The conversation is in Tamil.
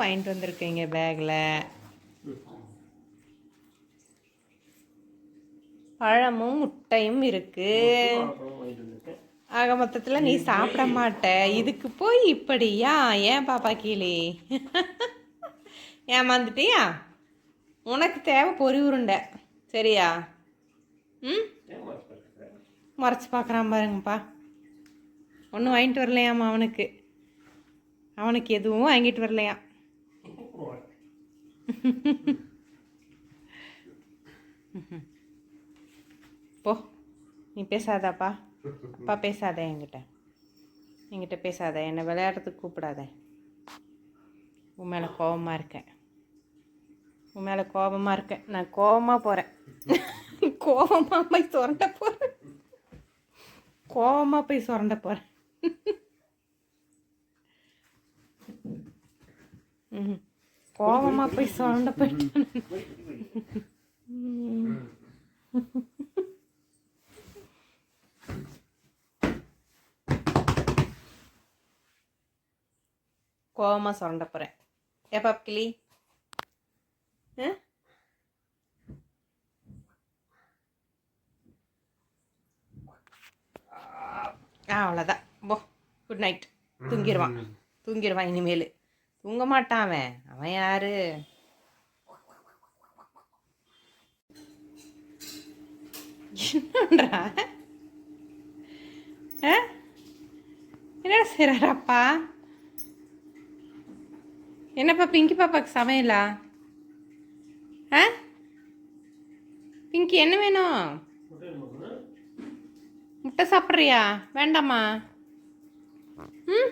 வாங்கிட்டு வந்திருக்கீங்க பேக்கில் பழமும் முட்டையும் இருக்குது ஆக மொத்தத்தில் நீ சாப்பிட மாட்ட. இதுக்கு போய் இப்படியா? ஏன் பாப்பா கீழே? ஏமாந்துட்டியா உனக்கு தேவை பொறி உருண்டை. சரியா? ம்? மறைச்சி பார்க்குறான் பாருங்கப்பா. ஒன்றும் வாங்கிட்டு வரலையாம்மா அவனுக்கு. அவனுக்கு எதுவும் வாங்கிட்டு வரலையா போ. நீ பேசாதாப்பா. அப்பா பேசாத என்கிட்ட. என்கிட்ட பேசாத. என்னை விளையாடுறதுக்கு கூப்பிடாத. உன் மேலே கோபமாக இருக்கேன். உன் மேலே கோபமாக இருக்கேன். நான் கோபமாக போகிறேன் கோபமாக போய் சுரண்ட போகிறேன் கோபமாக போய் சுரண்ட போகிறேன் ம் கோபமாக போய் சுரண்ட போயிட்டேன் கோவமாக சுரண்ட போகிறேன் ஏப்பா கிளி. ஆ? அவ்வளோதான் போ குட் நைட் தூங்கிடுவான் தூங்கிடுவான் இனிமேல். தூங்க மாட்டான் அவன். அவன் யாரு? என்னன்றா ஆ? என்ன செய்கிறாரப்பா என்னப்பா பிங்கி பாப்பாக்கு சமையலா? ஆ? பிங்கி என்ன வேணும்? முட்டை சாப்பிட்றியா? வேண்டாமா? ம்?